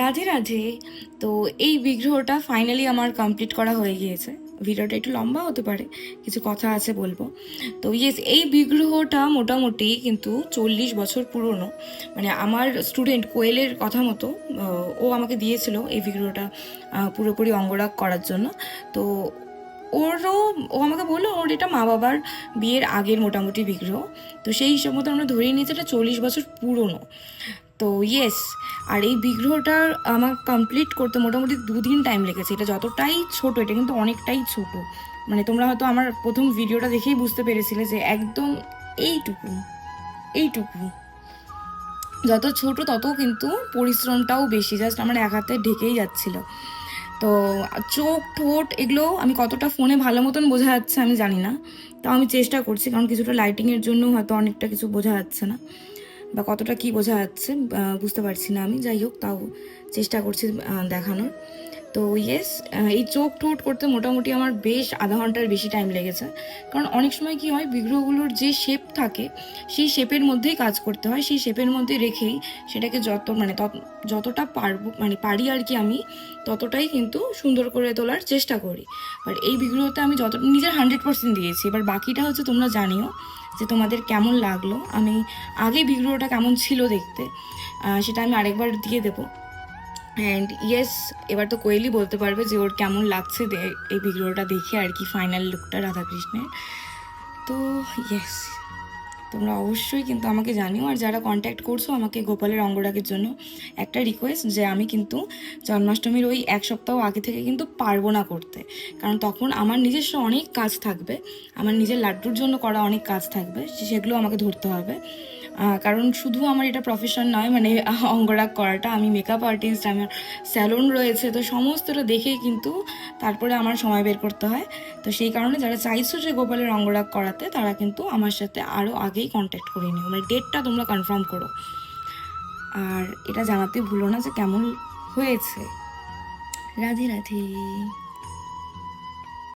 রাধে রাধে। তো এই বিগ্রহটা ফাইনালি আমার কমপ্লিট করা হয়ে গিয়েছে। ভিডিওটা একটু লম্বা হতে পারে, কিছু কথা আছে বলব। তো ইয়েস এই বিগ্রহটা মোটামুটি কিন্তু চল্লিশ বছর পুরনো। মানে আমার স্টুডেন্ট কোয়েলের কথা মতো ও আমাকে দিয়েছিল এই বিগ্রহটা পুরোপুরি অঙ্গরাগ করার জন্য। তো ওরও, ও আমাকে বলল, ওর এটা মা বাবার বিয়ের আগের মোটামুটি বিগ্রহ। তো সেই হিসাব মতো আমরা ধরেই নিয়েছি, এটা চল্লিশ বছর পুরনো। তো ইয়েস আর এই বিগ্রহটা আমার কমপ্লিট করতে মোটামুটি দুদিন টাইম লেগেছে। এটা যতটাই ছোট, এটা কিন্তু অনেকটাই ছোট। মানে তোমরা হয়তো আমার প্রথম ভিডিওটা দেখেই বুঝতে পেরেছিলে যে একদম এইটুকু এইটুকু। যত ছোট তত কিন্তু পরিশ্রমটাও বেশি জাস্ট আমার এক হাতে ঢেকেই যাচ্ছিল। তো চোখ, ঠোঁট এগুলো আমি কতটা ফোনে ভালো মতন বোঝা যাচ্ছে আমি জানি না। তাও আমি চেষ্টা করছি, কারণ কিছুটা লাইটিংয়ের জন্য হয়তো অনেকটা কিছু বোঝা যাচ্ছে না। বা কতটা কি বোঝা যাচ্ছে বুঝতে পারছি না আমি। যাই হোক, তাও চেষ্টা করছি দেখানোর। তো ইয়েস এই চোখ ঠোঁট করতে মোটামুটি আমার বেশ আধা ঘণ্টার বেশি টাইম লেগেছে। কারণ অনেক সময় কি হয়, বিগ্রহগুলোর যে শেপ থাকে, সেই শেপের মধ্যেই কাজ করতে হয়। সেই শেপের মধ্যে রেখেই সেটাকে যত মানে যতটা পারব মানে পারি আর কি আমি, ততটাই কিন্তু সুন্দর করে তোলার চেষ্টা করি। বাট এই বিগ্রহতে আমি যত, নিজের হান্ড্রেড পার্সেন্ট দিয়েছি। এবার বাকিটা হচ্ছে তোমরা জানিও যে তোমাদের কেমন লাগল। আমি আগে বিগ্রহটা কেমন ছিল দেখতে সেটা আমি আরেকবার দিয়ে দেবো। অ্যান্ড ইয়েস এবার তো কোয়েলি বলতে পারবে যে ওর কেমন লাগছে এই ভিডিওটা দেখে আর কি ফাইনাল লুকটা রাধাকৃষ্ণের। তো ইয়েস তোমরা অবশ্যই কিন্তু আমাকে জানিও, আর যারা কন্ট্যাক্ট করছ আমাকে গোপালের অঙ্গরাগের জন্য একটা রিকোয়েস্ট যে আমি কিন্তু জন্মাষ্টমীর ওই এক সপ্তাহ আগে থেকে কিন্তু পারব না করতে। কারণ তখন আমার নিজস্ব অনেক কাজ থাকবে, আমার নিজের লাড্ডুর জন্য করা অনেক কাজ থাকবে সেগুলো আমাকে ধরতে হবে। কারণ শুধু আমার এটা প্রফেশন নয় মানে অঙ্গরাগ করাটা, আমি মেকআপ আর্টিস্ট আমার স্যালুন রয়েছে, তো সমস্তটা দেখেই কিন্তু তারপরে আমার সময় বের করতে হয়। তো সেই কারণে যারা চাইছো যে গোপালের অঙ্গরাগ করাতে, তারা কিন্তু আমার সাথে আরও আগেই কন্ট্যাক্ট করে নিও। মানে ডেটটা তোমরা কনফার্ম করো। আর এটা জানাতে ভুলো না যে কেমন হয়েছে। রাধে রাধে।